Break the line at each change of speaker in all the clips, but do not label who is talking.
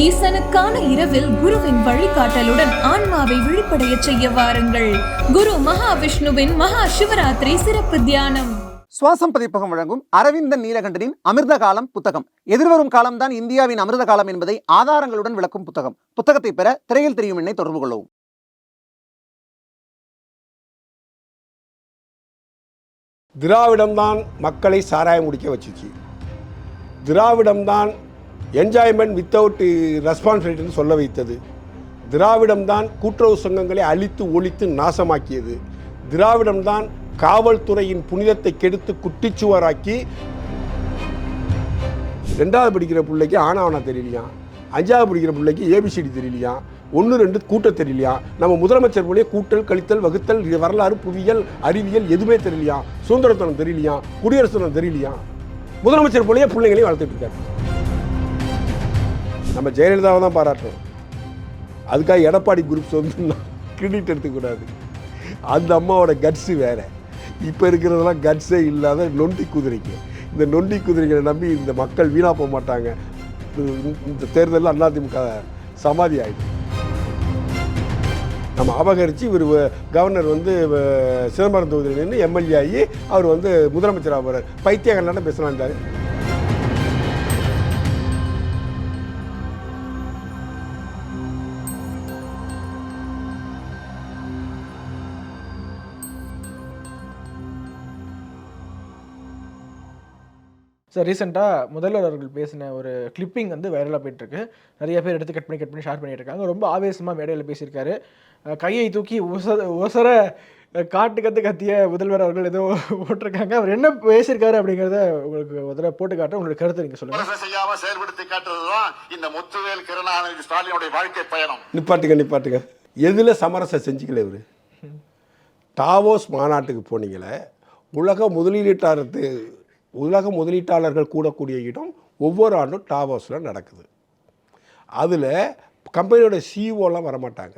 ஈசனுக்கான இரவில் குருவின் வழிகாட்டலுடன் ஆன்மாவை விழிப்படைய செய்ய வாருங்கள். குரு மகாவிஷ்ணுவின் மகா சிவராத்திரி சிறப்பு தியானம்.
சுவாசம் பதிப்பகம் வழங்கும் அரவிந்தன் நீலகண்டனின் அமிர்த காலம் புத்தகம். எதிர்வரும் காலம்தான் இந்தியாவின் அமிர்த காலம் என்பதை ஆதாரங்களுடன் விளக்கும் புத்தகம். புத்தகத்தை பெற திரையில் தெரியும் எண்ணை தொடர்பு கொள்ளவும்.
திராவிடம்தான் மக்களை சாராயம் குடிக்க வச்சுச்சு. திராவிடம்தான் என்ஜாய்மெண்ட் வித்தவுட் ரெஸ்பான்சிபிலிட்டின்னு சொல்ல வைத்தது. திராவிடம்தான் கூட்டுறவு சங்கங்களை அழித்து ஒழித்து நாசமாக்கியது. திராவிடம்தான் காவல்துறையின் புனிதத்தை கெடுத்து குட்டிச்சுவராக்கி ரெண்டாவது படிக்கிற பிள்ளைக்கு ஆனாவனா தெரியலையா? அஞ்சாவது படிக்கிற பிள்ளைக்கு ஏபிசிடி தெரியலையா? ஒன்று ரெண்டு கூட்ட தெரியலையா? நம்ம முதலமைச்சர் போலே கூட்டல் கழித்தல் வகுத்தல் இது வரலாறு புவியியல் அறிவியல் எதுவுமே தெரியலையா? சுதந்திரத்தனம் தெரியலையா? குடியரசு தினம் தெரியலையா? முதலமைச்சர் போலேயே பிள்ளைங்களையும் வளர்த்துட்டு இருக்காரு. நம்ம ஜெயலலிதாவை தான் பாராட்டுறோம் அதுக்காக எடப்பாடி குரூப்ஸ் வந்து கிரெடிட் எடுத்துக்கூடாது. அந்த அம்மாவோட கட்ஸு வேறு. இப்போ இருக்கிறதெல்லாம் கட்ஸே இல்லாத நொண்டி குதிரைக்கு. இந்த நொண்டி குதிரைகளை நம்பி இந்த மக்கள் வீணாக போக மாட்டாங்க. இந்த- இந்த தேர்தலில் அதிமுக சமாதி ஆகிடும் நம்ம அபகரித்து இவர் கவர்னர் வந்து சிதம்பரம் சிதம்பரம் நின்று எம்எல்ஏ ஆகி அவர் வந்து முதலமைச்சர் ஆகிறார் பைத்தியகரலான இருந்தார்
சார் ரீசெண்டாக முதல்வர் அவர்கள் பேசின ஒரு கிளிப்பிங் வந்து வைரலாக போயிட்டுருக்கு. நிறைய பேர் எடுத்து கட் பண்ணி கட் பண்ணி ஷேர் பண்ணிட்டு இருக்காங்க ரொம்ப ஆவேசமாக மேடையில் பேசியிருக்காரு. கையை தூக்கி உச உசர காட்டு கத்து கத்திய முதல்வர் அவர்கள் ஏதோ போட்டிருக்காங்க. அவர் என்ன பேசியிருக்காரு அப்படிங்கிறத உங்களுக்கு தடவை போட்டு காட்டுறேன். உங்களுடைய கருத்தை நீங்கள் சொல்லுங்கள்
விமர்சனம் செய்யாம செயல்படுத்தி காட்டுறதுதான் இந்த முத்துவேல் கருணாநிதி ஸ்டாலினுடைய வாழ்க்கை பயணம்.
நிப்பாட்டுங்க நிப்பாட்டுங்க. எதில் சமரசம் செஞ்சுக்கல இவர்? டாவோஸ் மாநாட்டுக்கு போனீங்களே உலக முதலீட்டாளருக்கு உலக முதலீட்டாளர்கள் கூடக்கூடிய இடம் ஒவ்வொரு ஆண்டும் டாவோஸில் நடக்குது. அதில் கம்பெனியோட சிஇஓலாம் வரமாட்டாங்க.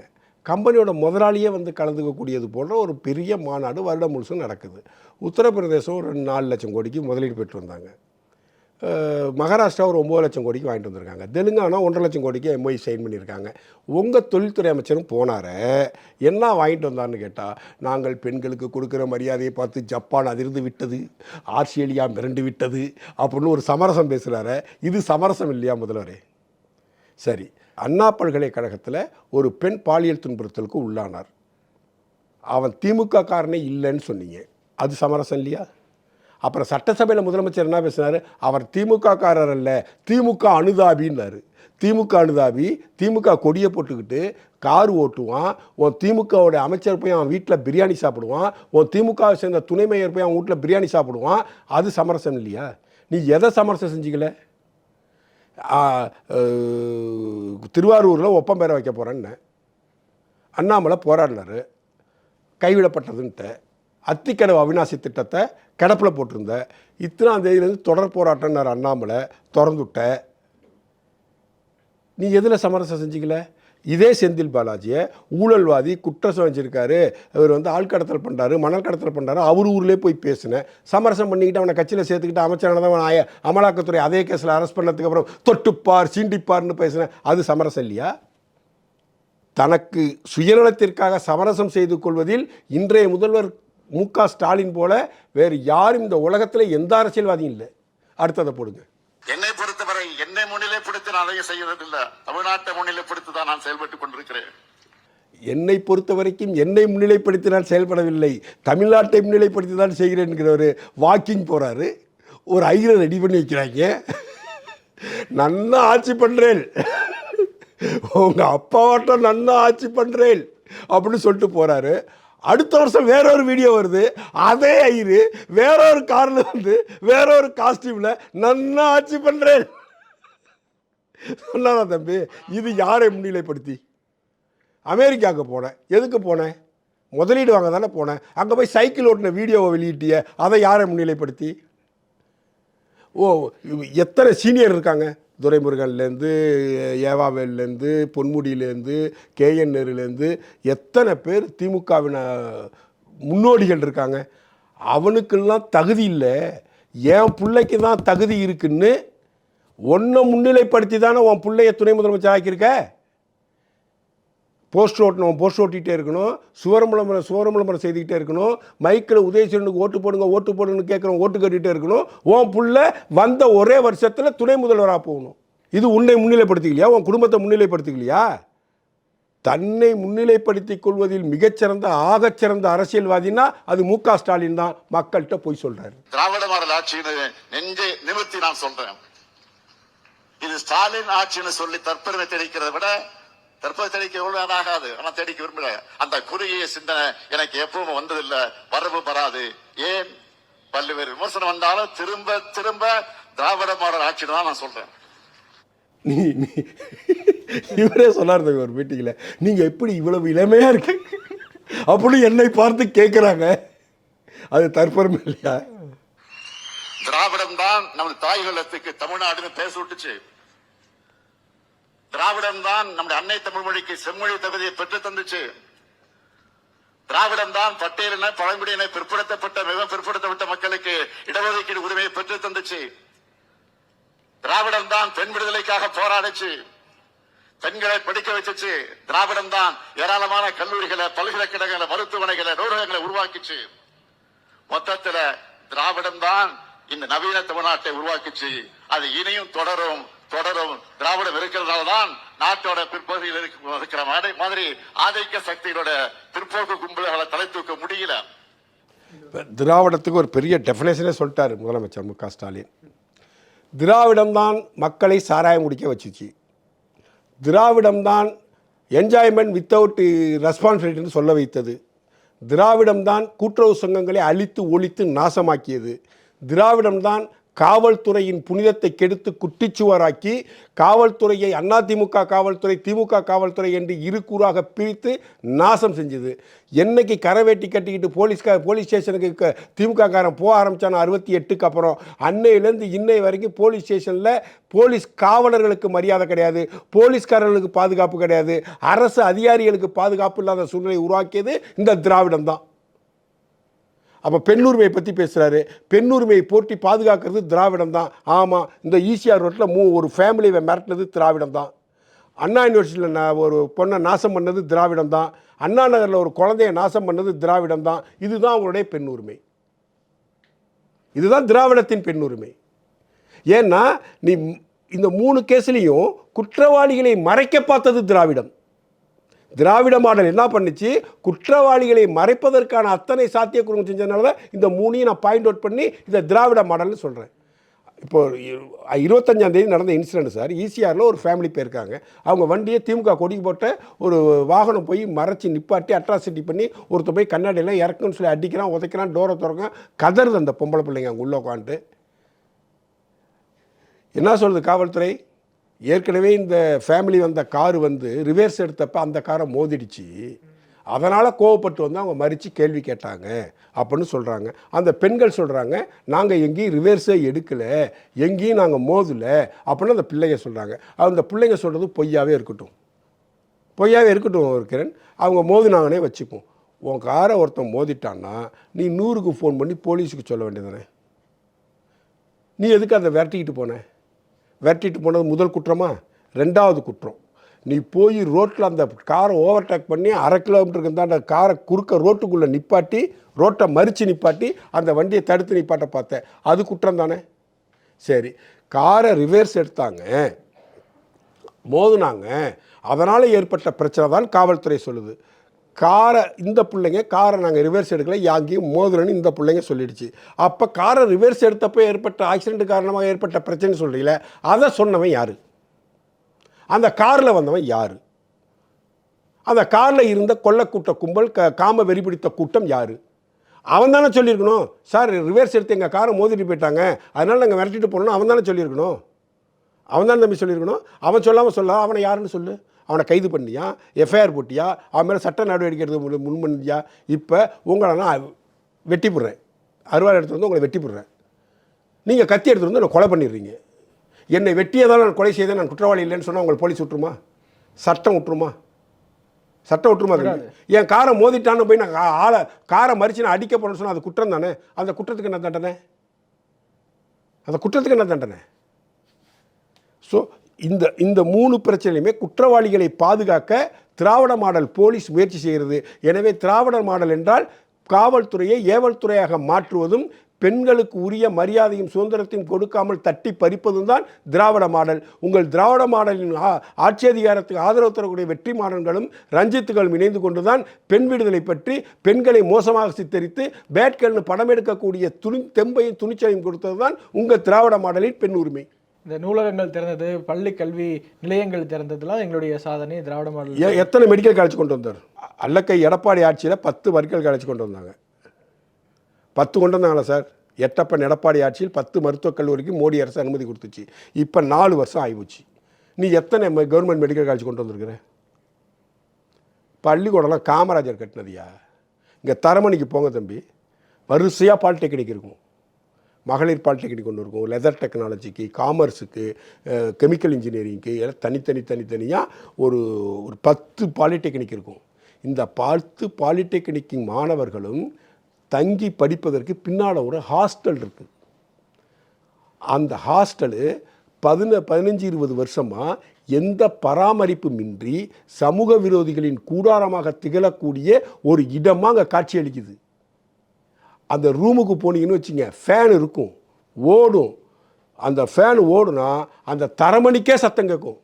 கம்பெனியோட முதலாளியே வந்து கலந்துக்கக்கூடியது போன்ற ஒரு பெரிய மாநாடு வருடம் முழுசும் நடக்குது. உத்தரப்பிரதேசம் ஒரு நாலு லட்சம் கோடிக்கு முதலீடு பெற்று வந்தாங்க. மகாராஷ்டிரா ஒரு ஒம்பது லட்சம் கோடிக்கு வாங்கிட்டு வந்திருக்காங்க. தெலுங்கானா ஒன்றரை லட்சம் கோடிக்கு எம்ஒய் சைன் பண்ணியிருக்காங்க. உங்கள் தொழில்துறை அமைச்சரும் போனார என்ன வாங்கிட்டு வந்தான்னு கேட்டால் நாங்கள் பெண்களுக்கு கொடுக்குற மரியாதையை பார்த்து ஜப்பான் அதிர்ந்து விட்டது ஆஸ்திரேலியா மிரண்டு விட்டது அப்படின்னு ஒரு சமரசம் பேசுகிறாரு இது சமரசம் இல்லையா முதல்வரே? சரி அண்ணா பல்கலைக்கழகத்தில் ஒரு பெண் பாலியல் துன்புறுத்தலுக்கு உள்ளானார். அவன் திமுக காரனே இல்லைன்னு சொன்னீங்க. அது சமரசம் இல்லையா? அப்புறம் சட்டசபையில் முதலமைச்சர் என்ன பேசினார் அவர் திமுககாரர் அல்ல திமுக அனுதாபின்னாரு. திமுக அனுதாபி திமுக கொடியை போட்டுக்கிட்டு கார் ஓட்டுவான் உன் திமுகவோட அமைச்சர் போய் அவன் வீட்டில் பிரியாணி சாப்பிடுவான் உன் திமுகவை சேர்ந்த துணை மேயர் போய் அவன் வீட்டில் பிரியாணி சாப்பிடுவான் அது சமரசம் இல்லையா? நீ எதை சமரசம் செஞ்சுக்கல? திருவாரூரில் ஒப்பம் பெற வைக்க போகிறேன்னு அண்ணாமலை போராடினார் கைவிடப்பட்டதுன்ட்டு. அத்திக்கடவு அவினாசி திட்டத்தை கிடப்பில் போட்டிருந்த. இத்தனாம் தேதியிலேருந்து தொடர் போராட்டம்னார் அண்ணாமலை திறந்துட்ட. நீ எதில் சமரசம் செஞ்சிக்கல? இதே செந்தில் பாலாஜியை ஊழல்வாதி குற்றம் செஞ்சிருக்காரு அவர் வந்து ஆள் கடத்தல் பண்ணுறாரு மணல் கடத்தல் பண்ணுறாரு அவர் ஊர்லேயே போய் பேசினேன் சமரசம் பண்ணிக்கிட்டு அவனை கட்சியில் சேர்த்துக்கிட்டு அமைச்சரான அவன் ஆய- அமலாக்கத்துறை அதே கேஸில் அரெஸ்ட் பண்ணதுக்கு அப்புறம் தொட்டுப்பார் சீண்டிப்பார்னு பேசினேன் அது சமரசம் இல்லையா? தனக்கு சுயநலத்திற்காக சமரசம் செய்து கொள்வதில் இன்றைய முதல்வர் மு க ஸ்டாலின் போல வேறு யாரும் இந்த உலகத்தில் எந்த அரசியல்வாதியும் இல்லை. அடுத்ததை போடுங்க.
என்னை பொறுத்தவரை என்னை முன்னிலைப்படுத்தி நான் அதையும் செய்வதில்லை. தமிழ்நாட்டை முன்னிலைப்படுத்தி தான் நான் செயல்பட்டுக் கொண்டிருக்கிறேன்.
என்னை பொறுத்த வரைக்கும் என்னை முன்னிலைப்படுத்தி நான் செயல்படவில்லை. தமிழ்நாட்டை முன்னிலைப்படுத்தி தான் செய்கிறேன்கிற ஒரு வாக்கிங் போகிறாரு ஒரு ஐயரை ரெடி பண்ணி வைக்கிறாங்க. நன்னா ஆட்சி பண்ணுறேன் உங்கள் அப்பாவாட்டம் நன்னா ஆட்சி பண்ணுறேன் அப்படின்னு சொல்லிட்டு போகிறாரு அடுத்த வருஷம் வேற ஒரு வீடியோ வருது. அதே ஐரு வேற ஒரு காரில் வந்து வேற ஒரு காஸ்டியூமில் நன்னா ஆட்சி பண்ணுறேன் சொன்னாரா தம்பி? இது யாரை முன்னிலைப்படுத்தி? அமெரிக்காவுக்கு போனேன். எதுக்கு போனேன்? முதலீடு வாங்க தானே போனேன். அங்கே போய் சைக்கிள் ஓட்டின வீடியோவை வெளியிட்டிய அதை யாரை முன்னிலைப்படுத்தி? ஓ எத்தனை சீனியர் இருக்காங்க? துரைமுருகன்லேருந்து ஏவாவேலேருந்து பொன்முடியிலேருந்து கேஎன் நேருலேருந்து எத்தனை பேர் திமுகவின முன்னோடிகள் இருக்காங்க. அவனுக்கெல்லாம் தகுதி இல்லை. என் பிள்ளைக்கு தான் தகுதி இருக்குன்னு ஒன்றை முன்னிலைப்படுத்தி தானே உன் பிள்ளைய துணை முதலமைச்சர் ஆக்கியிருக்க? போஸ்ட் ஓட்டணும் போஸ்ட் ஓட்டிகிட்டே இருக்கணும். சுவரம் விளம்பரம் சுவரம் விளம்பரம் செய்துக்கிட்டே இருக்கணும். மைக்கில் உதயசரனுக்கு ஓட்டு போடுங்க ஓட்டு போடுங்கன்னு கேட்குறோம் ஓட்டு கட்டிகிட்டே இருக்கணும். உன் புள்ள வந்த ஒரே வருஷத்தில் துணை முதல்வராக போகணும். இது உன்னை முன்னிலைப்படுத்திக்கலையா? உன் குடும்பத்தை முன்னிலைப்படுத்திக்கலையா? தன்னை முன்னிலைப்படுத்திக் கொள்வதில் மிகச்சிறந்த ஆகச்சிறந்த அரசியல்வாதினா அது மு க ஸ்டாலின் தான். மக்கள்கிட்ட போய் சொல்றாரு.
திராவிட மாடல் ஆட்சியின் நெஞ்சை நிமித்தி நான் சொல்றேன். இது ஸ்டாலின் ஆட்சின்னு சொல்லி தற்பெருமை தெரிவிக்கிறத விட தற்போது தெரிவிக்க எவ்வளவு ஆகாது. ஆனா தெரிவிக்க விரும்பல. அந்த குறுகிய சிந்தனை எனக்கு எப்பவும் வந்ததில்லை. வரவு வராது. ஏன்? பல்வேறு விமர்சனம் வந்தாலும் திரும்ப திரும்ப திராவிட மாடல் ஆட்சின்னு தான் நான் சொல்றேன்.
நீ இவரே சொன்னார் தம்பி ஒரு மீட்டிங்கில் நீங்கள் எப்படி இவ்வளவு இளமையாக இருக்கு அப்படி என்னை பார்த்து கேட்குறாங்க அது தற்பெருமை இல்லையா?
திராவிடம் தான் நமது தாய் நிலத்துக்கு தமிழ்நாடுன்னு பேச விட்டுச்சு. திராவிடம் தான் நம்முடைய அன்னை தமிழ் மொழிக்கு செம்மொழி தகுதியை பெற்று தந்துச்சு. திராவிடம் தான் பட்டியலின பழங்குடியின பிற்படுத்தப்பட்ட மிக பிற்படுத்தப்பட்ட மக்களுக்கு இடஒதுக்கீடு உரிமையை பெற்று தந்துச்சு. திராவிடம் தான் பெண் விடுதலைக்காக போராடுச்சு. பெண்களை படிக்க வச்சுச்சு. திராவிடம் தான் ஏராளமான கல்லூரிகளை பல்கலைக்கழகங்களை மருத்துவமனைகளை நூலகங்களை உருவாக்கிச்சு. மொத்தத்துல திராவிடம் தான் இந்த நவீன தமிழ்நாட்டை உருவாக்கிச்சு. அது இனியும் தொடரும். தொடரும். திராவிடம் இருக்கிறதுனால தான் நாட்டோட பிற்பகுதியில் இருக்கிற மாதிரி- ஆதிக்க சக்திகளோட பிற்போக்கு கும்பல்களை தலை தூக்க முடியல.
திராவிடத்துக்கு ஒரு பெரிய டெஃபினேஷனே சொல்லிட்டாரு முதலமைச்சர் மு க ஸ்டாலின். திராவிடம்தான் மக்களை சாராயம் முடிக்க வச்சுச்சு. திராவிடம்தான் என்ஜாய்மெண்ட் வித்தவுட் ரெஸ்பான்சிபிலிட்டின்னு சொல்ல வைத்தது. திராவிடம்தான் கூட்டுறவு சங்கங்களை அழித்து ஒழித்து நாசமாக்கியது. திராவிடம்தான் காவல்துறையின் புனிதத்தை கெடுத்து குட்டிச்சுவராக்கி காவல்துறையை அதிமுக காவல்துறை திமுக காவல்துறை என்று இரு கூறாக பிரித்து நாசம் செஞ்சது. என்னைக்கு கரவேட்டி கட்டிக்கிட்டு போலீஸ்கா போலீஸ் ஸ்டேஷனுக்கு திமுக காரன் போக ஆரம்பிச்சான அறுபத்தி எட்டுக்கு அப்புறம். அன்னையிலேருந்து இன்னை வரைக்கும் போலீஸ் ஸ்டேஷனில் போலீஸ் காவலர்களுக்கு மரியாதை கிடையாது. போலீஸ்காரர்களுக்கு பாதுகாப்பு கிடையாது. அரசு அதிகாரிகளுக்கு பாதுகாப்பு இல்லாத சூழ்நிலை உருவாக்கியது இந்த திராவிடம் தான் அப்போ பெண்ணுரிமையை பற்றி பேசுகிறாரு பெண்ணுரிமையை போட்டி பாதுகாக்கிறது திராவிடம் தான். ஆமாம் இந்த ஈசிஆர் ரோட்டில் மூ ஒரு ஃபேமிலியை மிரட்டினது திராவிடம் தான். அண்ணா யூனிவர்சிட்டியில் நான் ஒரு பொண்ணை நாசம் பண்ணது திராவிடம் தான். அண்ணா நகரில் ஒரு குழந்தைய நாசம் பண்ணது திராவிடம் தான். இதுதான் அவங்களுடைய பெண்ணுரிமை. இதுதான் திராவிடத்தின் பெண்ணுரிமை. ஏன்னா நீ இந்த மூணு கேஸ்லேயும் குற்றவாளிகளை மறைக்க பார்த்தது திராவிடம். திராவிட மாடல் என்ன பண்ணுச்சு? குற்றவாளிகளை மறைப்பதற்கான அத்தனை சாத்தியக்கூறுகள் செஞ்சதுனால தான் இந்த மூணையும் நான் பாயிண்ட் அவுட் பண்ணி இந்த திராவிட மாடல்னு சொல்கிறேன் இப்போ இரு- இருபத்தஞ்சாம் தேதி நடந்த இன்சிடென்ட் சார். ஈசிஆரில் ஒரு ஃபேமிலி போயிருக்காங்க. அவங்க வண்டியை திமுக கொடிக்கு போட்ட ஒரு வாகனம் போய் மறைச்சி நிப்பாட்டி அட்ராசிட்டி பண்ணி ஒருத்தர் போய் கண்ணாடியெல்லாம் இறக்குன்னு சொல்லி அடிக்கிறான் உதைக்கிறான் டோரை திறக்கான் கதறுது அந்த பொம்பளை பிள்ளைங்க அங்கே உள்ள உட்காந்துட்டு என்ன சொல்கிறது காவல்துறை? ஏற்கனவே இந்த ஃபேமிலி வந்த கார் வந்து ரிவர்ஸ் எடுத்தப்ப அந்த காரை மோதிடுச்சு. அதனால் கோவப்பட்டு வந்து அவங்க மறித்து கேள்வி கேட்டாங்க அப்படின்னு சொல்கிறாங்க அந்த பெண்கள் சொல்கிறாங்க நாங்கள் எங்கேயும் ரிவர்ஸே எடுக்கலை எங்கேயும் நாங்கள் மோதலை அப்படின்னு அந்த பிள்ளைங்க சொல்கிறாங்க அந்த பிள்ளைங்க சொல்கிறது பொய்யாவே இருக்கட்டும். பொய்யாவே இருக்கட்டும் கிரண் அவங்க மோதினாங்கன்னே வச்சுப்போம். உன் காரை ஒருத்தன் மோதிட்டான்னா நீ நூறுக்கு ஃபோன் பண்ணி போலீஸுக்கு சொல்ல வேண்டியதானே நீ எதுக்கு அதை விரட்டிக்கிட்டு போன? விரட்டிட்டு போனது முதல் குற்றமா? ரெண்டாவது குற்றம். நீ போய் ரோட்டில் அந்த காரை ஓவர்டேக் பண்ணி அரை கிலோமீட்டருக்கு இருந்தால் அந்த காரை குறுக்க ரோட்டுக்குள்ளே நிப்பாட்டி ரோட்டை மறித்து நிப்பாட்டி அந்த வண்டியை தடுத்து நிப்பாட்ட பார்த்தேன் அது குற்றம் தானே? சரி. காரை ரிவர்ஸ் எடுத்தாங்க. மோதுனாங்க. அதனால் ஏற்பட்ட பிரச்சனை தான் காவல்துறை சொல்லுது. காரை இந்த பிள்ளைங்க காரை நாங்கள் ரிவர்ஸ் எடுக்கல யாங்கேயும் மோதுறன்னு இந்த பிள்ளைங்க சொல்லிடுச்சு. அப்போ காரை ரிவர்ஸ் எடுத்தப்போ ஏற்பட்ட ஆக்சிடென்ட் காரணமாக ஏற்பட்ட பிரச்சனை சொல்கிறீங்கள அதை சொன்னவன் யார்? அந்த காரில் வந்தவன் யார்? அந்த காரில் இருந்த கொள்ளக்கூட்ட கும்பல் க காம வெறிபிடித்த கூட்டம் யார்? அவன் தானே சொல்லியிருக்கணும் சார் ரிவர்ஸ் எடுத்து எங்கள் காரை மோதிட்டு போயிட்டாங்க அதனால் நாங்கள் விரட்டிட்டு போனோம்னா அவன் தானே சொல்லியிருக்கணும்? அவன் தானே தம்பி சொல்லியிருக்கணும். அவன் சொல்லாமல் சொல்ல அவனை யாருன்னு சொல்லு. அவனை கைது பண்ணியா? எஃப்ஐஆர் போட்டியா? அவன் மேலே சட்ட நடவடிக்கை எடுத்து முன் பண்ணியா இப்போ உங்களை நான் வெட்டி போடுறேன் அறுவாள் எடுத்து வந்து உங்களை வெட்டி போடுறேன் நீங்கள் கத்தி எடுத்து வந்து நான் கொலை பண்ணிடுறீங்க. என்னை வெட்டியதால் நான் கொலை செய்தேன் நான் குற்றவாளி இல்லைன்னு சொன்னால் உங்களை போலீஸ் விட்டுருமா? சட்டம் விட்டுருமா? சட்டம் விட்டுருமா? என் காரை மோதிட்டான்னு போய் நான் ஆளை காரை மறிச்சு நான் அடிக்க போறேன்னு சொன்னால் அது குற்றம் தானே? அந்த குற்றத்துக்கு என்ன தண்டனை? அந்த குற்றத்துக்கு என்ன தண்டனை? ஸோ இந்த இந்த மூணு பிரச்சனையுமே குற்றவாளிகளை பாதுகாக்க திராவிட மாடல் போலீஸ் முயற்சி செய்கிறது. எனவே திராவிட மாடல் என்றால் காவல்துறையை ஏவல்துறையாக மாற்றுவதும் பெண்களுக்கு உரிய மரியாதையும் சுதந்திரத்தையும் கொடுக்காமல் தட்டி பறிப்பதும் தான் திராவிட மாடல். உங்கள் திராவிட மாடலின் ஆட்சி அதிகாரத்துக்கு ஆதரவு தரக்கூடிய வெற்றி மாடல்களும் ரஞ்சித்துகளும் இணைந்து கொண்டுதான் பெண் விடுதலை பற்றி பெண்களை மோசமாக சித்தரித்து பேட்கள்னு படம் எடுக்கக்கூடிய துணி தெம்பையும் துணிச்சலையும் கொடுத்தது தான் உங்கள் திராவிட மாடலின் பெண் உரிமை.
இந்த நூலகங்கள் திறந்தது பள்ளி கல்வி நிலையங்கள் திறந்ததுலாம் எங்களுடைய சாதனை திராவிட மாடல்.
எ- எத்தனை மெடிக்கல் காலேஜ் கொண்டு வந்தார்? அல்லக்கை எடப்பாடி ஆட்சியில் பத்து மெடிக்கல் காலேஜ் கொண்டு வந்தாங்க. பத்து கொண்டு வந்தாங்களா சார் எட்டப்பன் எடப்பாடி ஆட்சியில் பத்து மருத்துவக் கல்லூரிக்கு மோடி அரசு அனுமதி கொடுத்துச்சு. இப்போ நாலு வருஷம் ஆகிப்போச்சு நீ எத்தனை கவர்மெண்ட் மெடிக்கல் காலேஜ் கொண்டு வந்திருக்கிற? பள்ளிக்கூடம்லாம் காமராஜர் கட்டினதியா? இங்கே தரமணிக்கு போங்க தம்பி. வரிசையாக பாலிடெக்னிக் இருக்கும். மகளிர் பாலிடெக்னிக் ஒன்று இருக்கும் லெதர் டெக்னாலஜிக்கு காமர்ஸுக்கு கெமிக்கல் இன்ஜினியரிங்க்கு எல்லாம் தனித்தனி தனித்தனியாக ஒரு ஒரு பத்து பாலிடெக்னிக் இருக்கும். இந்த பத்து பாலிடெக்னிக்கு மாணவர்களும் தங்கி படிப்பதற்கு பின்னால் ஒரு ஹாஸ்டல் இருக்குது அந்த ஹாஸ்டலு பதின பதினஞ்சு இருபது வருஷமாக எந்த பராமரிப்புமின்றி சமூக விரோதிகளின் கூடாரமாக திகழக்கூடிய ஒரு இடமாக அங்கே காட்சியளிக்குது. அந்த ரூமுக்கு போனீங்கன்னு வச்சுங்க ஃபேன் இருக்கும் ஓடும். அந்த ஃபேன் ஓடுனா அந்த தரமணிக்கே சத்தம் கேட்கும்.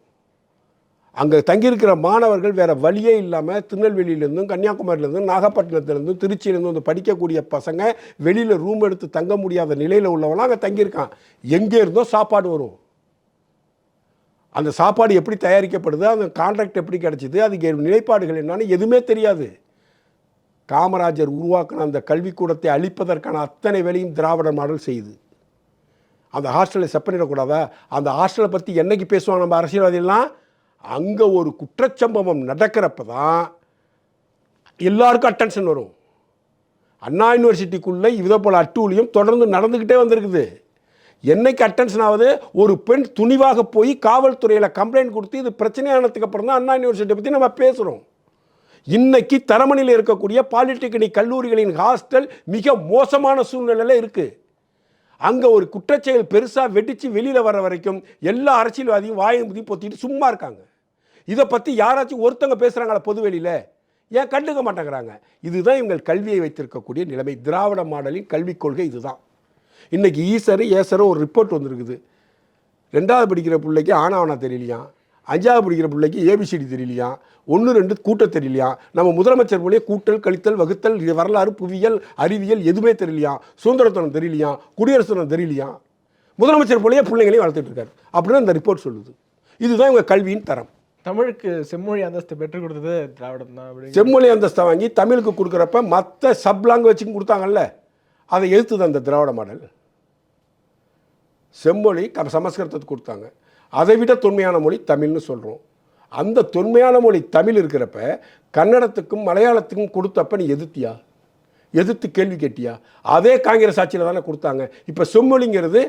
அங்கே தங்கியிருக்கிற மாணவர்கள் வேறு வழியே இல்லாமல் திருநெல்வேலியிலேருந்தும் கன்னியாகுமரியிலேருந்தும் நாகப்பட்டினத்துலேருந்தும் திருச்சியிலேருந்து வந்து படிக்கக்கூடிய பசங்க வெளியில் ரூம் எடுத்து தங்க முடியாத நிலையில் உள்ளவனா அங்கே தங்கியிருக்கான். எங்கே இருந்தோ சாப்பாடு வரும். அந்த சாப்பாடு எப்படி தயாரிக்கப்படுது அந்த கான்ட்ராக்ட் எப்படி கிடச்சிது அதுக்கு நிலைப்பாடுகள் என்னன்னு எதுவுமே தெரியாது. காமராஜர் உருவாக்கின அந்த கல்விக்கூடத்தை அழிப்பதற்கான அத்தனை வேலையும் திராவிட மாடல் செய்யுது அந்த ஹாஸ்டலை செப்பனிடக்கூடாதா? அந்த ஹாஸ்டலை பற்றி என்னைக்கு பேசுவாங்க நம்ம அரசியல்வாதிகள்லாம்? அங்கே ஒரு குற்றச்சம்பவம் நடக்கிறப்ப தான் எல்லாருக்கும் அட்டென்ஷன் வரும். அண்ணா யூனிவர்சிட்டிக்குள்ளே இதை போல் அட்டூழியம் தொடர்ந்து நடந்துக்கிட்டே வந்திருக்குது. என்னைக்கு அட்டென்ஷன் ஆகுது? ஒரு பெண் துணிவாக போய் காவல்துறையில் கம்ப்ளைண்ட் கொடுத்து இது பிரச்சனையானதுக்கு அப்புறம் தான் அண்ணா யூனிவர்சிட்டியை பற்றி நம்ம பேசுகிறோம் இன்னைக்கு தரமணியில் இருக்கக்கூடிய பாலிடெக்னிக் கல்லூரிகளின் ஹாஸ்டல் மிக மோசமான சூழ்நிலையில் இருக்குது அங்கே ஒரு குற்றச்செயல் பெருசாக வெடித்து வெளியில் வர வரைக்கும் எல்லா அரசியல்வாதியும் வாயை முதி பொத்திட்டு சும்மா இருக்காங்க. இதை பற்றி யாராச்சும் ஒருத்தங்க பேசுகிறாங்களா பொதுவெளியில் ஏன் கண்டுக்க மாட்டேங்கிறாங்க? இதுதான் இவங்கள் கல்வியை வைத்திருக்கக்கூடிய நிலைமை. திராவிட மாடலின் கல்விக் கொள்கை இதுதான். இன்றைக்கி ஈசரு ஏசரு ஒரு ரிப்போர்ட் வந்திருக்குது. ரெண்டாவது படிக்கிற பிள்ளைக்கு ஆனாவனா தெரியலையாம் அஞ்சாவது படிக்கிற பிள்ளைக்கு ஏபிசிடி தெரியலையாம் ஒன்று ரெண்டு கூட்ட தெரியலையா? நம்ம முதலமைச்சர் போலயே கூட்டல் கழித்தல் வகுத்தல் வரலாறு புவியியல் அறிவியல் எதுவுமே தெரியலையா? சுதந்திரத்தனம் தெரியலையா? குடியரசு தினம் தெரியலையா? முதலமைச்சர் போலயே பிள்ளைங்களையும் வளர்த்துட்டு இருக்காரு. அப்படின்னு அந்த ரிப்போர்ட் சொல்லுது. இதுதான் இவங்க கல்வியின் தரம்.
தமிழுக்கு செம்மொழி அந்தஸ்து பெற்றுக் கொடுத்தது திராவிடம் தான்
செம்மொழி அந்தஸ்தை வாங்கி தமிழுக்கு கொடுக்குறப்ப மற்ற சப் லாங்குவேஜுக்கும் கொடுத்தாங்கல்ல? அதை எதிர்த்துது அந்த திராவிட மாடல். செம்மொழி சமஸ்கிருதத்துக்கு கொடுத்தாங்க. அதை விட தொன்மையான மொழி தமிழ்னு சொல்கிறோம் அந்த தொன்மையான மொழி தமிழ் இருக்கிறப்ப கன்னடத்துக்கும் மலையாளத்துக்கும் கொடுத்தப்ப நீ எதிர்த்தியா? எதிர்த்து கேள்வி கேட்டியா? அதே காங்கிரஸ் ஆட்சியில் தானே கொடுத்தாங்க. இப்போ செம்மொழிங்கிறது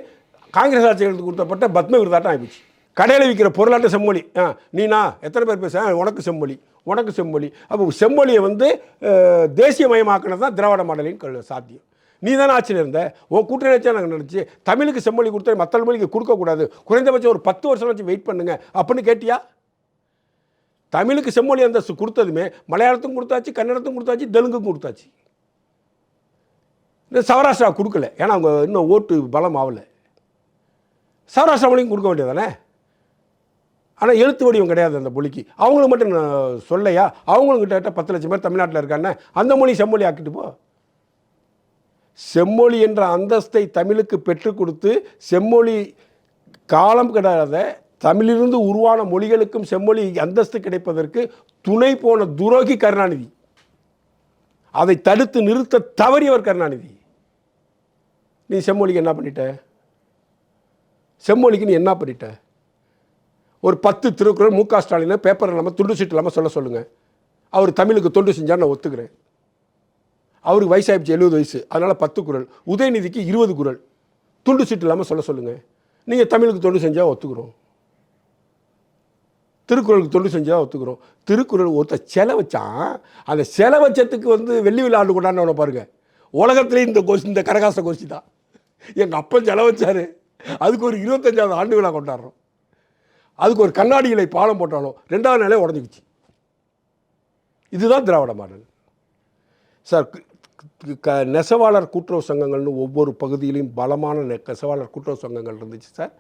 காங்கிரஸ் ஆட்சிகளுக்கு கொடுத்தப்பட்ட பத்ம விருதாட்டம் ஆகிப்போச்சு கடையில் விற்கிற பொருளாட்ட செம்மொழி. ஆ நீனா எத்தனை பேர் பேச உனக்கு செம்மொழி உனக்கு செம்மொழி. அப்போ செம்மொழியை வந்து அஹ், தேசியமயமாக்கினது தான் திராவிட மாடலின் கல் சாத்தியம். நீ தானே ஆட்சியில் இருந்த? உன் கூட்டணி நாங்கள் நினச்சி தமிழுக்கு செம்மொழி கொடுத்தா மற்ற மொழிக்கு கொடுக்கக்கூடாது குறைந்தபட்சம் ஒரு பத்து வருஷம் வச்சு வெயிட் பண்ணுங்க. அப்படின்னு கேட்டியா? தமிழுக்கு செம்மொழி அந்தஸ்து கொடுத்ததுமே மலையாளத்துக்கும் கொடுத்தாச்சு கன்னடத்துக்கும் கொடுத்தாச்சு தெலுங்குக்கும் கொடுத்தாச்சு. இந்த சௌராஷ்டிரா கொடுக்கல. ஏன்னா அவங்க இன்னும் ஓட்டு பலம் ஆகலை சௌராஷ்டிரா மொழியும் கொடுக்க வேண்டியதானே ஆனால் எழுத்து வடிவம் கிடையாது அந்த மொழிக்கு. அவங்களுக்கு மட்டும் நான் சொல்லையா அவங்களும் கிட்ட பத்து லட்சம் பேர் தமிழ்நாட்டில் இருக்கானே? அந்த மொழி செம்மொழி ஆக்கிட்டு போ. செம்மொழி என்ற அந்தஸ்தை தமிழுக்கு பெற்றுக் கொடுத்து செம்மொழி காலம் கிடையாத தமிழிலிருந்து உருவான மொழிகளுக்கும் செம்மொழி அந்தஸ்து கிடைப்பதற்கு துணை போன துரோகி கருணாநிதி. அதை தடுத்து நிறுத்த தவறியவர் கருணாநிதி. நீ செம்மொழிக்கு என்ன பண்ணிட்ட? செம்மொழிக்கு நீ என்ன பண்ணிட்ட? ஒரு பத்து திருக்குறள் மு க ஸ்டாலினை பேப்பர் இல்லாமல் துண்டு சீட்டு இல்லாமல் சொல்ல சொல்லுங்கள் அவர் தமிழுக்கு தொண்டு செஞ்சார் நான் ஒத்துக்கிறேன். அவருக்கு வயசாகிடுச்சு எழுபது வயசு. அதனால் பத்து குறள் உதயநிதிக்கு இருபது குறள் துண்டு சீட்டு இல்லாமல் சொல்ல சொல்லுங்கள் நீங்கள் தமிழுக்கு தொண்டு செஞ்சால் ஒத்துக்கிறோம். திருக்குறளுக்கு தொண்டு செஞ்சால் ஒத்துக்கிறோம். திருக்குறள் ஒருத்த செலை வச்சான் அந்த செலை வச்சத்துக்கு வந்து வெள்ளி விழாண்டு கொண்டாடினவனை பாருங்கள் உலகத்துலேயே இந்த கோஷி இந்த கரகாச கோஷ்டி தான் எங்கள் அப்பன் செலை வச்சாரு. அதுக்கு ஒரு இருபத்தஞ்சாவது ஆண்டு விழா கொண்டாடுறோம். அதுக்கு ஒரு கண்ணாடிகளை பாலம் போட்டாலும் ரெண்டாவது நாளே உடஞ்சிக்கிச்சு. இதுதான் திராவிட மாடல். சார் க- நெசவாளர் கூட்டுறவு சங்கங்கள்னு ஒவ்வொரு பகுதியிலையும் பலமான நெ- நெசவாளர் கூட்டுறவு சங்கங்கள் இருந்துச்சு சார்.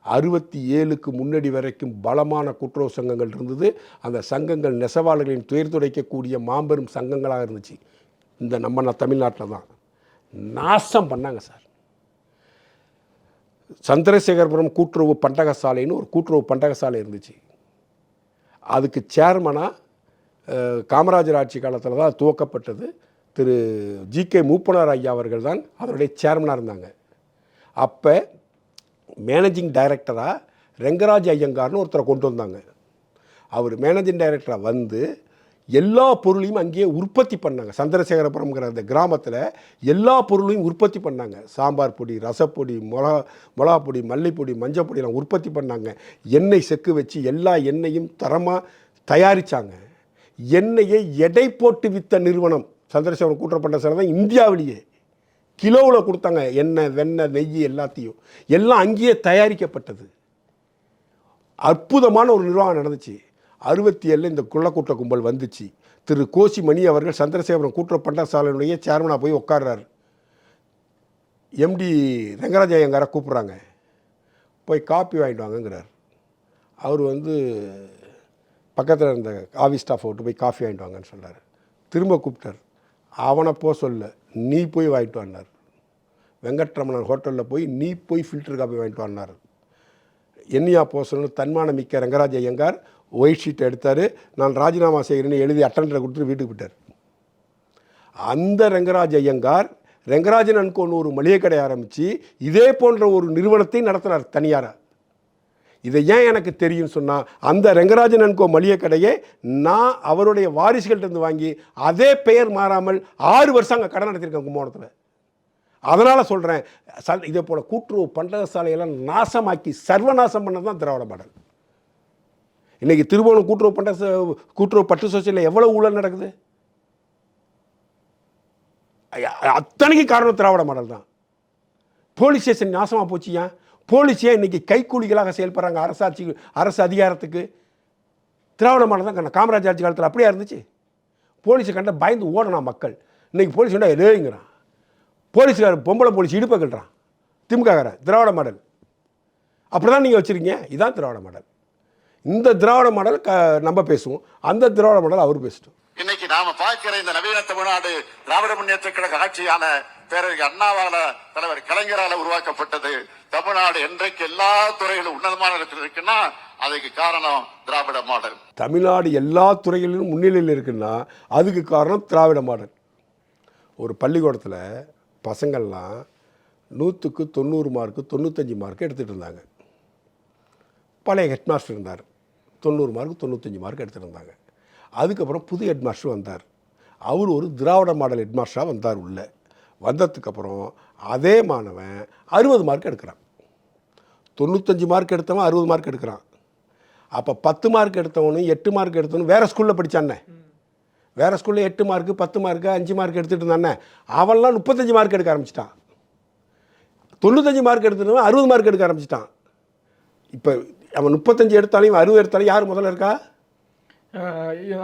அறுபத்தி ஏழுக்கு முன்னாடி வரைக்கும் பலமான கூட்டுறவு சங்கங்கள் இருந்தது. அந்த சங்கங்கள் நெசவாளர்களின் துயர் துடைக்கக்கூடிய மாபெரும் சங்கங்களாக இருந்துச்சு. இந்த நம்ம தமிழ்நாட்டில் தான். நாசம் பண்ணாங்க சார். சந்திரசேகரபுரம் கூட்டுறவு பண்டகசாலைன்னு ஒரு கூட்டுறவு பண்டகசாலை இருந்துச்சு. அதுக்கு சேர்மனாக காமராஜர் ஆட்சி காலத்தில் தான் துவக்கப்பட்டது. திரு ஜி கே மூப்பனார் ஐயா அவர்கள் தான் அதனுடைய சேர்மனாக இருந்தாங்க. அப்போ மேனேஜிங் டைரக்டராக ரெங்கராஜ் ஐயங்கார்னு ஒருத்தரை கொண்டு வந்தாங்க. அவர் மேனேஜிங் டைரக்டராக வந்து எல்லா பொருளையும் அங்கேயே உற்பத்தி பண்ணாங்க. சந்திரசேகரபுரம்ங்கிற அந்த கிராமத்தில் எல்லா பொருளையும் உற்பத்தி பண்ணாங்க. சாம்பார் பொடி ரசப்பொடி மிளகா மிளகா பொடி மல்லிப்பொடி மஞ்சள் உற்பத்தி பண்ணாங்க. எண்ணெய் செக்கு வச்சு எல்லா எண்ணெயும் தரமாக தயாரித்தாங்க எண்ணெயை எடை போட்டு வித்த நிறுவனம் சந்திரசேகரன் கூட்டப்பட்ட சிலை தான் இந்தியாவிலேயே. கிலோவில் கொடுத்தாங்க எண்ணெய் வெண்ணெய் நெய் எல்லாத்தையும். எல்லாம் அங்கேயே தயாரிக்கப்பட்டது. அற்புதமான ஒரு நிர்வாகம் நடந்துச்சு. அறுபத்தி ஏழில் இந்த குள்ளக்கூட்ட கும்பல் வந்துச்சு. திரு கோசி மணி அவர்கள் சந்திரசேகரன் கூட்டுறவு பண்டசாலையினுடைய சேர்மனாக போய் உட்கார்றாரு. எம்டி ரங்கராஜ ஐயங்காரை கூப்பிட்றாங்க. போய் காப்பி வாங்கிட்டு வாங்கங்கிறார். அவர் வந்து பக்கத்தில் இருந்த ஆஃபீஸ் ஸ்டாஃப் விட்டு போய் காஃபி வாங்கிட்டு வாங்கன்னு சொன்னார். திரும்ப கூப்பிட்டார். அவனை போக சொல்ல. நீ போய் வாங்கிட்டு வந்தார் வெங்கட்ரமணன் ஹோட்டலில் போய் நீ போய் ஃபில்டர் காப்பி வாங்கிட்டு வந்தார் என்னையா போசணும்னு தன்மானம் மிக்க ரங்கராஜ் ஐயங்கார் ஒயிட் ஷீட் எடுத்தார். நான் ராஜினாமா செய்கிறேன்னு எழுதி அட்டண்டரை கொடுத்துட்டு வீட்டுக்கு விட்டார் அந்த ரங்கராஜ் ஐயங்கார் ரெங்கராஜன் அன்கோன்னு ஒரு மளிகை கடை ஆரம்பித்து இதே போன்ற ஒரு நிறுவனத்தை நடத்தினார் தனியாராக இதை ஏன் எனக்கு தெரியும் சொன்னால் அந்த ரெங்கராஜன் அன்கோ மளிகை கடையை நான் அவருடைய வாரிசுகள்கிட்ட வாங்கி அதே பெயர் மாறாமல் ஆறு வருஷம் அங்கே கடை நடத்தியிருக்கேன் கும்பகோணத்தில் அதனால் சொல்கிறேன் ச இதே போல் கூட்டுறவு பண்டக சாலையெல்லாம் நாசமாக்கி சர்வநாசம் பண்ணது தான் திராவிட மாடல் இன்றைக்கி திருவோணம் கூட்டுறவு பண்டக கூட்டுறவு பட்டு சோசியலில் எவ்வளோ ஊழல் நடக்குது? ஐயா, அத்தனைக்கு காரணம் திராவிட மாடல் தான். போலீஸ் ஸ்டேஷன் நாசமாக போச்சு ஏன்? போலீஸே இன்றைக்கி கைக்கூலிகளாக செயல்படுறாங்க அரசாட்சி அரசு அதிகாரத்துக்கு. திராவிட மாடல் தான் கண்ண காமராஜ் ஆட்சி காலத்தில் அப்படியே இருந்துச்சு? போலீஸை கண்ட பயந்து ஓடனா மக்கள். இன்றைக்கி போலீஸ் கண்டா எதேங்கிறான் போலீஸ்கார் பொம்பளை போலீஸ் இடுப்பை கட்டுறான் திமுககார திராவிட மாடல். அப்படி தான் நீங்கள் வச்சுருக்கீங்க? இதுதான் திராவிட மாடல். இந்த திராவிட மாடல் க நம்ம பேசுவோம். அந்த திராவிட மாடல் அவர் பேசிட்டோம்.
இன்னைக்கு நாம பார்க்கிற இந்த நவீன தமிழ்நாடு திராவிட முன்னேற்ற கழக ஆட்சியான பேரறிஞர் அண்ணாவால தலைவர் கலைஞரால உருவாக்கப்பட்டது தமிழ்நாடு என்றைக்கு எல்லா துறையிலும் உன்னதமான இடத்தில் இருக்குன்னா அதுக்கு காரணம் திராவிட மாடல்.
தமிழ்நாடு எல்லா துறைகளிலும் முன்னிலையில் இருக்குன்னா அதுக்கு காரணம் திராவிட மாடல். ஒரு பள்ளிக்கூடத்தில் பசங்கள்லாம் நூற்றுக்கு தொண்ணூறு மார்க்கு தொண்ணூத்தஞ்சு மார்க் எடுத்துகிட்டு இருந்தாங்க. பழைய ஹெட்மாஸ்டர் இருந்தார். தொண்ணூறு மார்க் தொண்ணூத்தஞ்சு மார்க் எடுத்துகிட்டு இருந்தாங்க. அதுக்கப்புறம் புது ஹெட்மாஸ்டர் வந்தார். அவர் ஒரு திராவிட மாடல் ஹெட்மாஸ்டராக வந்தார் உள்ள. வந்ததுக்கப்புறம் அதே மாணவன் அறுபது மார்க் எடுக்கிறான். தொண்ணூத்தஞ்சு மார்க் எடுத்தவன் அறுபது மார்க் எடுக்கிறான். அப்போ பத்து மார்க் எடுத்தவனும் எட்டு மார்க் எடுத்தவனும் வேறு ஸ்கூலில் படித்தானே வேறு ஸ்கூலில் எட்டு மார்க்கு பத்து மார்க்கு அஞ்சு மார்க் எடுத்துகிட்டு இருந்தானே அவன்லாம் முப்பத்தஞ்சு மார்க் எடுக்க ஆரம்பிச்சிட்டான். தொண்ணூத்தஞ்சு மார்க் எடுத்துட்டவன் அறுபது மார்க் எடுக்க ஆரம்பிச்சிட்டான். இப்போ அவன் முப்பத்தஞ்சு எடுத்தாலையும் அறுபது எடுத்தாலும் யார் முதல்ல இருக்கா?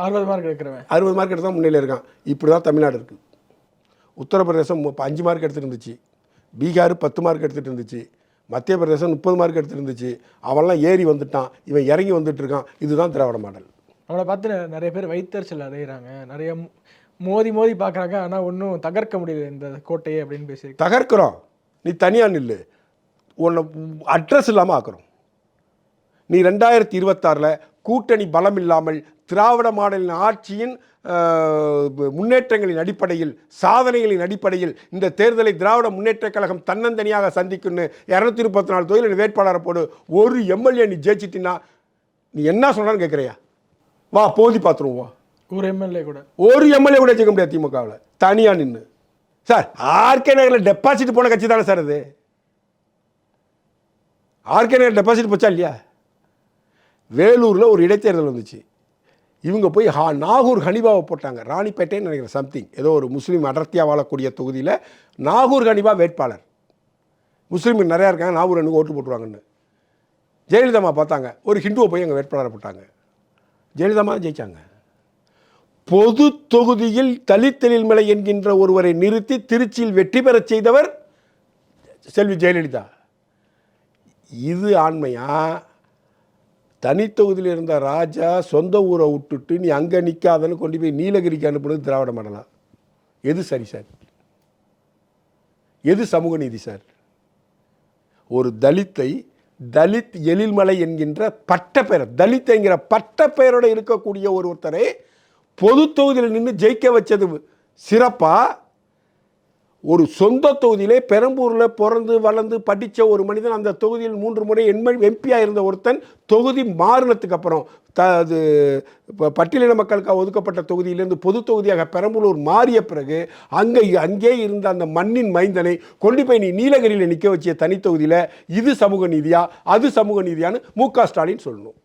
அறுபது மார்க் எடுக்கிறவன்.
அறுபது மார்க் எடுத்தால் முன்னிலையில் இருக்கான். இப்படி தான் தமிழ்நாடு இருக்குது உத்தரப்பிரதேசம் அஞ்சு மார்க் எடுத்துட்டு இருந்துச்சு. பீகார் பத்து மார்க் எடுத்துகிட்டு இருந்துச்சு. மத்திய பிரதேசம் முப்பது மார்க் எடுத்துட்டு இருந்துச்சு அவன்லாம் ஏறி வந்துட்டான். இவன் இறங்கி வந்துட்டு இருக்கான் இதுதான் திராவிட மாடல்.
அவனை பார்த்து நிறைய பேர் வைத்தறிச்சல் அடைகிறாங்க நிறைய மோதி மோதி பார்க்குறாங்க. ஆனால் ஒன்றும் தகர்க்க முடியல இந்த கோட்டையை அப்படின்னு பேசியிருக்கு.
தகர்க்கிறோம். நீ தனியாக நில்லு. உன்னை அட்ரஸ் இல்லாமல் ஆக்குறோம். நீ ரெண்டாயிரத்தி இருபத்தாறில் கூட்டணி பலம் இல்லாமல் திராவிட மாடலின் ஆட்சியின் முன்னேற்றங்களின் அடிப்படையில் சாதனைகளின் அடிப்படையில் இந்த தேர்தலை திராவிட முன்னேற்றக் கழகம் தன்னந்தனியாக சந்திக்குன்னு இரநூத்தி முப்பத்தி நாலு தொழில் வேட்பாளரை போடு ஒரு எம்எல்ஏ நீ ஜெயிச்சிட்டின்னா நீ என்ன சொல்கிறான்னு கேட்குறியா வா போதி பார்த்துருவோம் வா.
ஒரு எம்எல்ஏ கூட.
ஒரு எம்எல்ஏ கூட ஜெயிக்க முடியாது திமுகவில். தனியாக நின்று சார் ஆர்கே நகரில் டெபாசிட் போன கட்சி தானே சார் அது ஆர்கே நகர் டெபாசிட் போச்சா இல்லையா? வேலூரில் ஒரு இடைத்தேர்தல் வந்துச்சு. இவங்க போய் ஹா நாகூர் ஹனிபாவை போட்டாங்க. ராணிப்பேட்டைன்னு நினைக்கிறேன் சம்திங் ஏதோ ஒரு முஸ்லீம் அடர்த்தியாக வாழக்கூடிய தொகுதியில் நாகூர் ஹனிபா வேட்பாளர். முஸ்லீம் நிறையா இருக்காங்க நாகூர் எனக்கு ஓட்டு போட்டுருவாங்கன்னு. ஜெயலலிதாமா பார்த்தாங்க. ஒரு ஹிந்துவை போய் அங்கே வேட்பாளரை போட்டாங்க. ஜெயலலிதாமா ஜெயித்தாங்க பொது தொகுதியில் தலித்தலில் மலை என்கின்ற ஒருவரை நிறுத்தி திருச்சியில் வெற்றி பெறச் செய்தவர் செல்வி ஜெயலலிதா. இது ஆண்மையாக தனித்தொகுதியில் இருந்த ராஜா சொந்த ஊரை விட்டுட்டு நீ அங்கே நிற்காதன்னு கொண்டு போய் நீலகிரிக்கு அனுப்புனது திராவிட மாடலா எது சரி சார்? எது சமூக நீதி சார்? ஒரு தலித்தை தலித் எழில்மலை என்கின்ற பட்டப்பெயர் தலித் என்கிற பட்டப்பெயரோட இருக்கக்கூடிய ஒரு ஒருத்தரை பொது தொகுதியில் நின்று ஜெயிக்க வச்சது சிறப்பாக ஒரு சொந்த தொகுதியிலே பெரம்பூரில் பிறந்து வளர்ந்து படித்த ஒரு மனிதன் அந்த தொகுதியில் மூன்று முறை எம்எல் எம்பியாக இருந்த ஒருத்தன் தொகுதி மாறினத்துக்கு அப்புறம் த அது இப்போ பட்டியலின மக்களுக்காக ஒதுக்கப்பட்ட தொகுதியிலிருந்து பொது தொகுதியாக பெரம்பலூர் மாறிய பிறகு அங்கே அங்கே இருந்த அந்த மண்ணின் மைந்தனை கொண்டு போய் நீ நீலகிரியில் நிற்க வச்சிய தனி தொகுதியில் இது சமூக நீதியா அது சமூக நீதியான்னு மு க ஸ்டாலின் சொல்லணும்.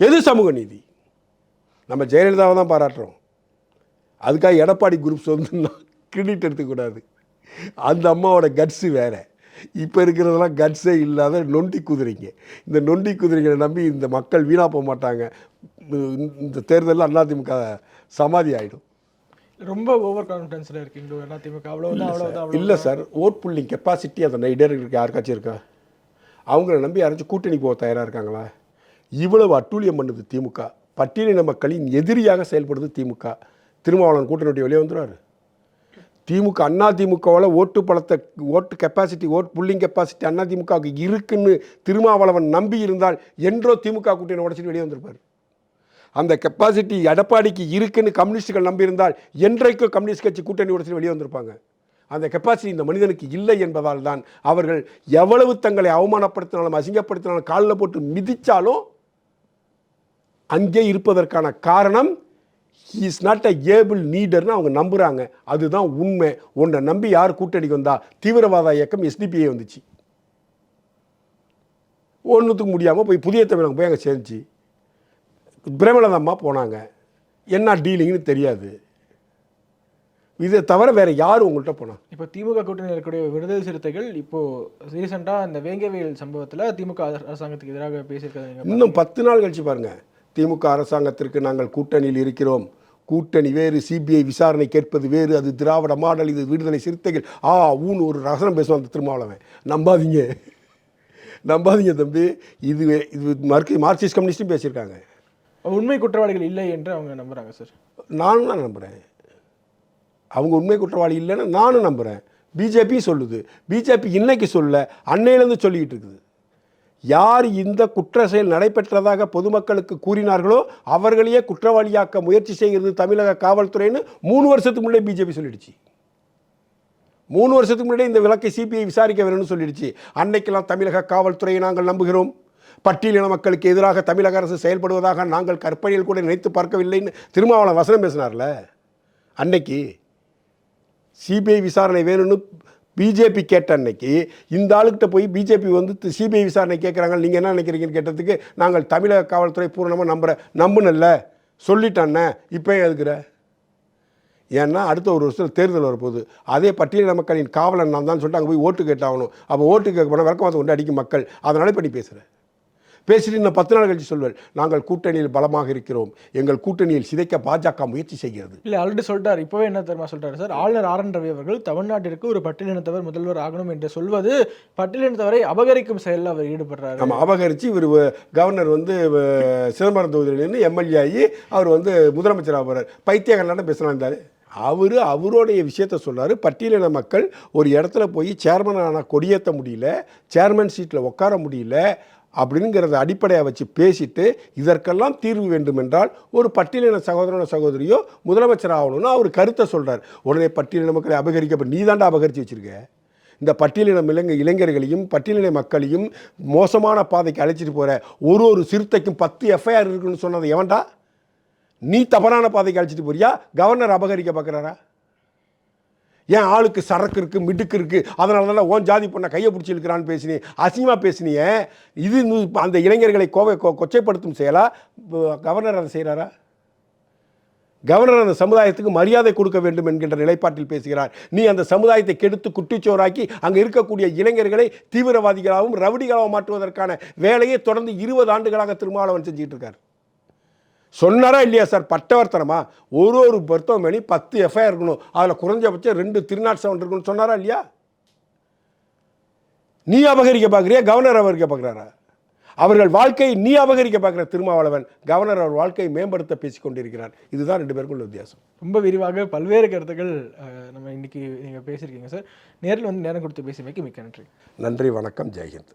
எது சமூக நீதி? நம்ம ஜெயலலிதாவை தான் பாராட்டுறோம். அதுக்காக எடப்பாடி குரூப்ஸ் வந்து கிரெடிட் எடுத்துக்கூடாது அந்த அம்மாவோட கட்ஸு வேற. இப்போ இருக்கிறதெல்லாம் கட்ஸே இல்லாத நொண்டி குதிரைங்க. இந்த நொண்டி குதிரைகளை நம்பி இந்த மக்கள் வீணாக போக மாட்டாங்க. இந்த தேர்தலில் அதிமுக சமாதி ஆகிடும்
ரொம்ப ஓவர் கான்ஃபிடன்ஸில் இருக்கீங்க அண்ணா திமுக. அவ்வளவுதான் அவ்வளவுதான் அவ்வளோ
இல்லை சார். ஓட் புல்லிங் கெப்பாசிட்டி அந்த இடர் இருக்கு. யாருக்காச்சும் இருக்கா? அவங்கள நம்பி யாராச்சும் கூட்டணி போக தயாராக இருக்காங்களா? இவ்வளவு அட்டூழியம் பண்ணுது திமுக. பட்டியலின மக்களின் எதிரியாக செயல்படுது திமுக. திருமாவளவன் கூட்டணி வெளியே வந்துடுவார். திமுக அண்ணா திமுகவில் ஓட்டு பலத்தை vote capacity vote pulling capacity Anna திமுகவுக்கு இருக்குன்னு திருமாவளவன் நம்பி இருந்தால் என்றோ திமுக கூட்டணி உடச்சிட்டு வெளியே வந்திருப்பார். அந்த கெப்பாசிட்டி எடப்பாடிக்கு இருக்குன்னு கம்யூனிஸ்டுகள் நம்பியிருந்தால் என்றைக்கும் கம்யூனிஸ்ட் கட்சி கூட்டணி உடச்சிட்டு வெளியே வந்திருப்பாங்க. அந்த கெப்பாசிட்டி இந்த மனிதனுக்கு இல்லை என்பதால் தான் அவர்கள் எவ்வளவு தங்களை அவமானப்படுத்தினாலும் அசிங்கப்படுத்தினாலும் காலில் போட்டு மிதித்தாலும் அங்கே இருப்பதற்கான காரணம் இஸ் நாட் அ ஏபிள் நீடர்னு அவங்க நம்புகிறாங்க அதுதான் உண்மை. உன்னை நம்பி யார் கூட்டணிக்கு வந்தா? தீவிரவாத இயக்கம் எஸ்டிபிஐ வந்துச்சு. ஒன்றுத்துக்கு முடியாமல் போய் புதிய தமிழகம் போய் அங்கே சேர்ந்துச்சு. பிரேமலதா அம்மா போனாங்க. என்ன டீலிங்னு தெரியாது. இதை தவிர வேற யார் உங்கள்கிட்ட போனா?
இப்போ திமுக கூட்டணியில் இருக்கக்கூடிய விடுதலை சிறுத்தைகள் இப்போ ரீசெண்டாக அந்த வேங்கவேல் சம்பவத்தில் திமுக அரசாங்கத்துக்கு எதிராக பேசியிருக்காங்க
இன்னும் பத்து நாள் கழிச்சு பாருங்க. திமுக அரசாங்கத்திற்கு நாங்கள் கூட்டணியில் இருக்கிறோம். கூட்டணி வேறு சிபிஐ விசாரணை கேட்பது வேறு அது திராவிட மாடல் இது விடுதலை சிறுத்தைகள். ஆ ஊன்னு ஒரு ரசனம் பேசுவான் அந்த திருமாவளவன். நம்பாதீங்க. நம்பாதீங்க தம்பி. இது இது மார்க் மார்க்சிஸ்ட் கம்யூனிஸ்டும் பேசியிருக்காங்க.
உண்மை குற்றவாளிகள் இல்லை என்று அவங்க நம்புறாங்க சார்.
நானும் தான் நம்புகிறேன் அவங்க உண்மை குற்றவாளி இல்லைன்னு நானும் நம்புகிறேன் பிஜேபி சொல்லுது. பிஜேபி இன்னைக்கு சொல்ல அன்னையிலேருந்து சொல்லிக்கிட்டு இருக்குது. யார் இந்த குற்ற செயல் நடைபெற்றதாக பொதுமக்களுக்கு கூறினார்களோ அவர்களையே குற்றவாளியாக்க முயற்சி செய்கிறது தமிழக காவல்துறைன்னு மூணு வருஷத்துக்கு முன்னே பிஜேபி சொல்லிடுச்சு. மூணு வருஷத்துக்கு முன்னாடி இந்த விளக்கை சிபிஐ விசாரிக்க வேணும்னு சொல்லிடுச்சு. அன்னைக்கெல்லாம் தமிழக காவல்துறையை நாங்கள் நம்புகிறோம். பட்டியலின மக்களுக்கு எதிராக தமிழக அரசு செயல்படுவதாக நாங்கள் கற்பனையில் கூட நினைத்து பார்க்கவில்லைன்னு திருமாவளவன் வசனம் பேசினார்ல. அன்னைக்கு சிபிஐ விசாரணை வேணும்னு பிஜேபி கேட்ட அன்னைக்கு இந்த ஆளுக்கிட்ட போய் பிஜேபி வந்து சிபிஐ விசாரணை கேட்குறாங்க நீங்கள் என்ன நினைக்கிறீங்கன்னு கேட்டதுக்கு நாங்கள் தமிழக காவல்துறை பூர்ணமாக நம்புகிற நம்புனல்ல. சொல்லிட்டானே இப்போ எதுக்குற? ஏன்னா அடுத்த ஒரு வருஷத்தில் தேர்தல் வரப்போகுது. அதே பட்டியலின மக்களின் காவலன் நான் தான் சொல்லிட்டு அங்கே போய் ஓட்டு கேட்டாகணும். அப்போ ஓட்டு கேட்க போனால் விளக்கமாக கொண்டு அடிக்கும் மக்கள். அதனால் இப்போ நீ பேசுகிறேன் பேசிட்டு இன்னும் பத்து நாள் கழிச்சு சொல்வேன் நாங்கள் கூட்டணியில் பலமாக இருக்கிறோம். எங்கள் கூட்டணியில் சிதைக்க பாஜக முயற்சி செய்கிறது.
இல்லை ஆல்ரெடி சொல்லிட்டார். இப்போவே என்ன தெரியுமா சொல்றாரு சார்? ஆளுநர் ஆர் என் ரவி அவர்கள் தமிழ்நாட்டிற்கு ஒரு பட்டியலினத்தவர் முதல்வர் ஆகணும் என்று சொல்வது பட்டியலினத்தவரை அபகரிக்கும் செயலில் அவர் ஈடுபடுறாரு.
நம்ம அபகரித்து இவர் கவர்னர் வந்து சிதம்பரம் தொகுதியிலேருந்து எம்எல்ஏ ஆகி அவர் வந்து முதலமைச்சராக போகிறார் பைத்தியகாரனாட்ட பேசலாம் இருந்தார் அவர் அவருடைய விஷயத்த சொல்றாரு. பட்டியலின மக்கள் ஒரு இடத்துல போய் சேர்மன் ஆனால் கொடியேற்ற முடியல சேர்மன் சீட்டில் உட்கார முடியல அப்படிங்கிறத அடிப்படையாக வச்சு பேசிட்டு இதற்கெல்லாம் தீர்வு வேண்டுமென்றால் ஒரு பட்டியலின சகோதரன சகோதரியோ முதலமைச்சர் ஆகணும்னு அவர் கருத்தை சொல்கிறார் உடனே பட்டியலின மக்களை அபகரிக்க நீ தாண்டா அபகரித்து வச்சுருக்க? இந்த பட்டியலினம் இளைஞ இளைஞர்களையும் பட்டியலின மக்களையும் மோசமான பாதைக்கு அழைச்சிட்டு போகிற ஒரு ஒரு சிறுத்தைக்கும் பத்து எஃப்ஐஆர் இருக்குன்னு சொன்னது எவன்டா? நீ தவறான பாதைக்கு அழைச்சிட்டு போறியா? கவர்னர் அபகரிக்க பார்க்குறாரா ஏன் ஆளுக்கு சரக்கு இருக்குது மிடுக்கு இருக்குது அதனால தானே ஓன் ஜாதி பொண்ணை கையை பிடிச்சி இழுக்கிறான்னு பேசினி அசிங்கமாக பேசினியே. இது அந்த இளைஞர்களை கோவை கொச்சைப்படுத்தும் செயலா? கவர்னர் அதை செய்கிறாரா கவர்னர் அந்த சமுதாயத்துக்கு மரியாதை கொடுக்க வேண்டும் என்கின்ற நிலைப்பாட்டில் பேசுகிறார். நீ அந்த சமுதாயத்தை கெடுத்து குட்டிச்சோறாக்கி அங்கே இருக்கக்கூடிய இளைஞர்களை தீவிரவாதிகளாகவும் ரவுடிகளாகவும் மாற்றுவதற்கான வேலையை தொடர்ந்து இருபது ஆண்டுகளாக திருமாவளவன் செஞ்சுட்டு இருக்கார். சொன்னாரா இல்லையா சார்? பட்டவர்த்தனமா? ஒரு ஒரு மருத்துவமனை பத்து எஃப்ஐஆர் இருக்கணும். அதில் குறைஞ்சபட்சம் ரெண்டு திருநாட் செவன் இருக்கணும்னு சொன்னாரா இல்லையா? நீ அபகரிக்க பார்க்குறியா? கவர்னர் அபகரிக்க பார்க்குறாரா? அவர்கள் வாழ்க்கையை நீ அபகரிக்க பார்க்குற திருமாவளவன் கவர்னர் அவர் வாழ்க்கையை மேம்படுத்த பேசிக் கொண்டிருக்கிறார். இதுதான் ரெண்டு பேருக்குள்ள வித்தியாசம்.
ரொம்ப விரிவாக பல்வேறு கருத்துக்கள் நம்ம இன்னைக்கு நீங்கள் பேசியிருக்கீங்க சார். நேரில் வந்து நேரம் கொடுத்து பேசியமைக்கு மிக்க நன்றி.
நன்றி வணக்கம் ஜெய்ஹிந்த்.